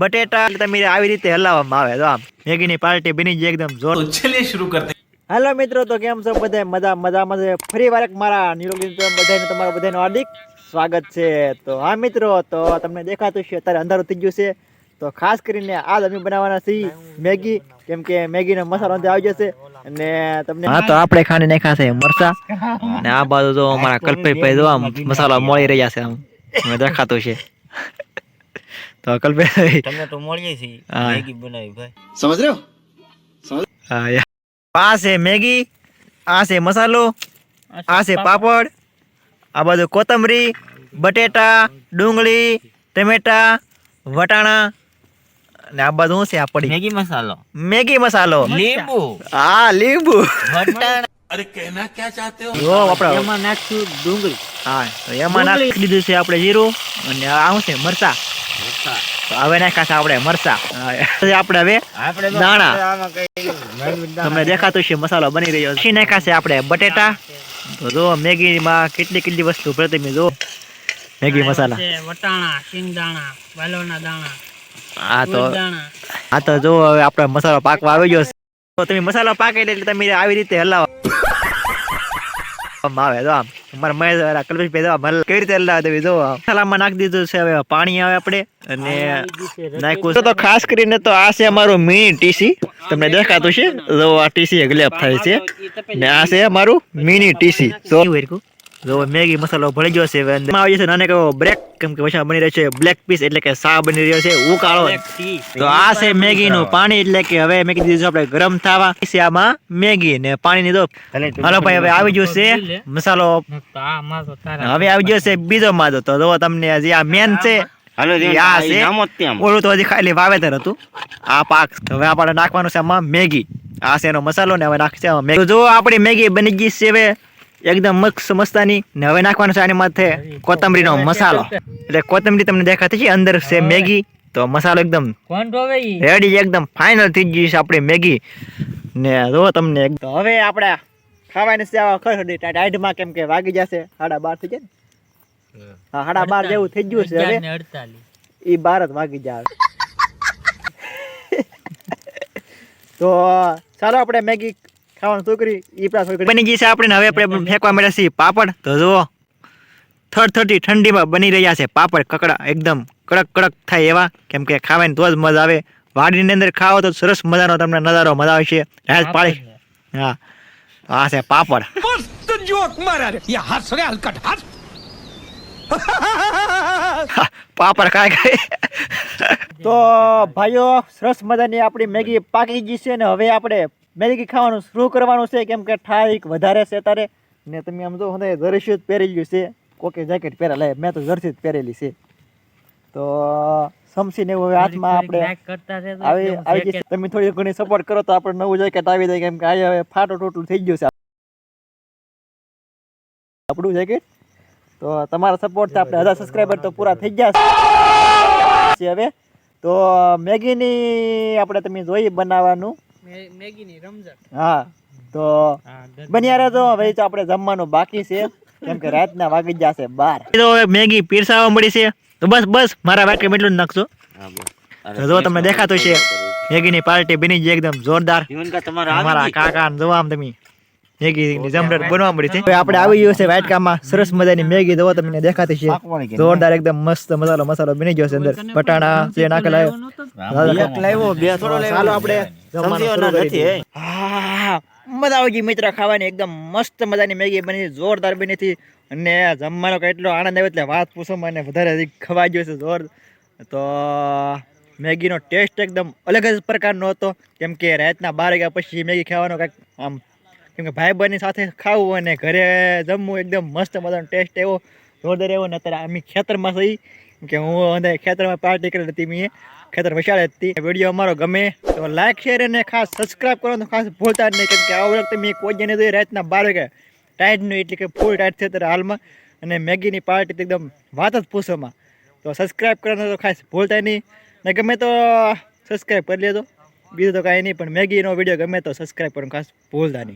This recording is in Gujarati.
બટેટા તમે આવી રીતે હલાવવામાં આવે તો આમ. મેગીની પાર્ટી બની જાય એકદમ જોર. ચલીએ શરૂ કરતે હેલો મિત્રો તો કેમ છો બધા? મજા મજામાં છે? ફરી વાર મારા નિરોગી બધાને તમારું બધાનું હાર્દિક સ્વાગત છે. તો હા મિત્રો તો તમને દેખાતું છે અત્યારે અંધારું થઈ ગયું છે. તો ખાસ કરીને આ અમે બનાવવાના છીએ મેગી કેમ કે મેગી નો મસાલો અંદર આવી જશે. અને તમને હા તો આપણે ખાંડી નાખાશે મરચા. અને આ બાજુ જો અમારા કલ્પેશભાઈ જો આમ મસાલો મળી રહ્યા છે આમ. દેખાતું છે તો અકલભાઈ તમને તો મળીએ છીએ. મેગી બનાવી ભાઈ. સમજ રહ્યો? સમજ આ છે મેગી આ છે મસાલો આ છે પાપડ આ બધું કોથમરી બટેટા ડુંગળી ટમેટા વટાણા ને આ બધું છે આ પડી. મેગી મસાલો. મેગી મસાલો. લીંબુ. હા લીંબુ. વટાણા. અરે કહેના ક્યાં ચાહતે હો? જો આપણે એમાં નાખ્યું ડુંગળી. હા તો એમાં નાખી દીધું છે આપણે જીરું અને આ શું છે મરચા. હવે નાખ્યા છે આપણે મરચા આપણે હવે દાણા. તમને દેખાતું છે મસાલો બની રહ્યો છે. છે આપણે બટેટા. તો જો મેગીમાં કેટલી કેટલી વસ્તુ ભરે તમે જો. મેગી મસાલા. વટાણા સિંગદાણા વાલોના દાણા હા તો હા તો જો હવે આપડે મસાલો પાકવા આવી ગયો છે. તો તમે મસાલો પાકે એટલે તમે આવી રીતે હલાવો. આવે તો આમ. અમારા મહેશ વાળા કલ્પેશભાઈ દવા ભલે કેવી રીતે લાવે તમે જો આમ. નાખી દીધું છે હવે પાણી આવે આપણે અને નાખ્યું છે. તો ખાસ કરીને તો આ છે અમારું મિની ટીસી તમને દેખાતું છે? જો આ ટીસી ગ્લેપ થાય છે. ને આ છે અમારું મિની ટીસી તો જો મેગી મસાલો ભળી ગયો છે અંદર. આવી જશે નાને કહો બ્રેક કેમ કે પછી બની રહ્યો છે બ્લેક પીસ એટલે કે સા બની રહ્યો છે ઉકાળો તો આ છે મેગી નું પાણી એટલે કે હવે મેગી દીધું આપણે ગરમ થવા. છે આમાં મેગી ને પાણી ની દો હાલો ભાઈ હવે આવી ગયો છે મસાલો. હવે આવી ગયો છે બીજો માદો તો જો તમને જે આ મેન છે. ઓલું તો હજી ખાલી વાવેતર હતું. આ પાક. હવે આપણે નાખવાનું છે આમાં મેગી. આ છે એનો મસાલો ને હવે નાખશે મેગી. જો આપણી મેગી બની ગઈ છે હવે. એકદમ મસ્ત મસ્તાની ને હવે નાખવાનું છે આની માથે. કોથમરીનો મસાલો. એટલે કોથમરી તમને દેખાતી છે અંદર છે મેગી. તો મસાલો એકદમ રેડી એકદમ ફાઇનલ થઈ ગઈ છે આપણી મેગી. ને જો તમને એકદમ હવે આપણે ખાવાની સેવા ખરખડી ટાઈડમાં કેમ કે વાગી જશે. સાડા બાર થઈ જાય ને. હા સાડા બાર જેવું થઈ ગયું છે હવે. એ બાર જ વાગી જાય. તો ચાલો આપણે મેગી ખાવાનું શું કરી ઈ બની ગઈ છે આપણે હવે આપણે ફેંકવા મળ્યા છીએ પાપડ. તો જુઓ થર્ડ થર્ટી ઠંડીમાં બની રહ્યા છે પાપડ કકડા એકદમ કડક કડક થાય એવા. કેમ કે ખાવાની તો જ મજા આવે. વાડીની અંદર ખાઓ તો સરસ મજાનો તમને નજારો મજા આવે છે પાડી. હા. આ છે પાપડ. હા, પાપડ ખાય ખાય તો ભાઈઓ સરસ મજાની આપણી મેગી પાકી ગઈ છે ને હવે આપણે મેગી ખાવાનું શરૂ કરવાનું છે કેમ કે ઠાઈક વધારે છે તારે. ને તમે આમ જો મને જર્સી જ પહેરેલું છે. કોકે જેકેટ પહેરેલા મેં તો જર્સી જ પહેરેલી છે. તો સમસીને એવું હવે હાથમાં આપણે આવી આવી તમે થોડી ઘણી સપોર્ટ કરો તો આપણે નવું જેકેટ આવી જાય કેમ કે આજે હવે ફાટો ટોટું થઈ ગયું છે. આપણું જેકેટ તો તમારા સપોર્ટથી આપણે હજાર સબસ્ક્રાઈબર તો પૂરા થઈ ગયા છે. હવે તો મેગીની આપણે તમે જોઈએ બનાવવાનું. કે રમઝટ. હા તો બન્યા રહેજો હવે તો આપણે જમવાનું બાકી છે. કેમ કે રાતના વાગી જશે બાર. તો મેગી પીરસાવા મળી છે. તો બસ બસ મારા વાક્ય એટલું જ નાખજો જો તમને દેખાતું છે મેગીની પાર્ટી બની ગઈ એકદમ જોરદાર. તમારા અમારા કાકા ને જોવા આમ તમે. મેગી જમરેટ બનવા મળી છે. આપણે આવી ગયો છે વાટકામાં સરસ મજાની મેગી દવા તમને દેખાતી છે. જોરદાર એકદમ મસ્ત મસાલો મસાલો બની ગયો છે અંદર. પટાણા જે નાખેલા એક લાવ્યો બે થોડો લાવ્યો. ચાલો આપણે જમવાનું નથી, હે? મજા આવી ગઈ મિત્ર ખાવાની. એકદમ મસ્ત મજાની મેગી બની જોરદાર બની હતી. અને જમવાનો કેટલો આનંદ આવ્યો એટલે વાત પૂછો મને. વધારે ખવાઈ ગયો છે જોર. તો મેગીનો ટેસ્ટ એકદમ અલગ જ પ્રકારનો હતો. કેમ કે રાતના બાર વાગ્યા પછી મેગી ખાવાનો કંઈક આમ કેમ કે ભાઈ બહેનની સાથે ખાવું અને ઘરે જમવું એકદમ મસ્ત મજાનો ટેસ્ટ એવો જોરદાર એવો ને અત્યારે અમે ખેતરમાં થઈ કે હું અંદર ખેતરમાં પાર્ટી કરી હતી મેં. ખેતર વિશાળ હતી. વીડિયો અમારો ગમે તો લાઈક શેર અને ખાસ સબસ્ક્રાઇબ કરો તો ખાસ ભૂલતા જ નહીં. કેમ કે આ વખતે મેં કોઈ જઈને જોઈ રાતના બાર વાગે ટાઈટનું એટલે કે ફૂલ ટાઈટ છે અત્યારે હાલમાં. અને મેગીની પાર્ટી તો એકદમ વાત જ પૂછોમાં તો સબસ્ક્રાઇબ કરવાનું તો ખાસ ભૂલતા નહીં. ને ગમે તો સબસ્ક્રાઈબ કરી લેજો. બીજું તો કાંઈ નહીં, પણ મેગીનો વીડિયો ગમે તો સબસ્ક્રાઇબ કરવાનું ખાસ ભૂલતા નહીં.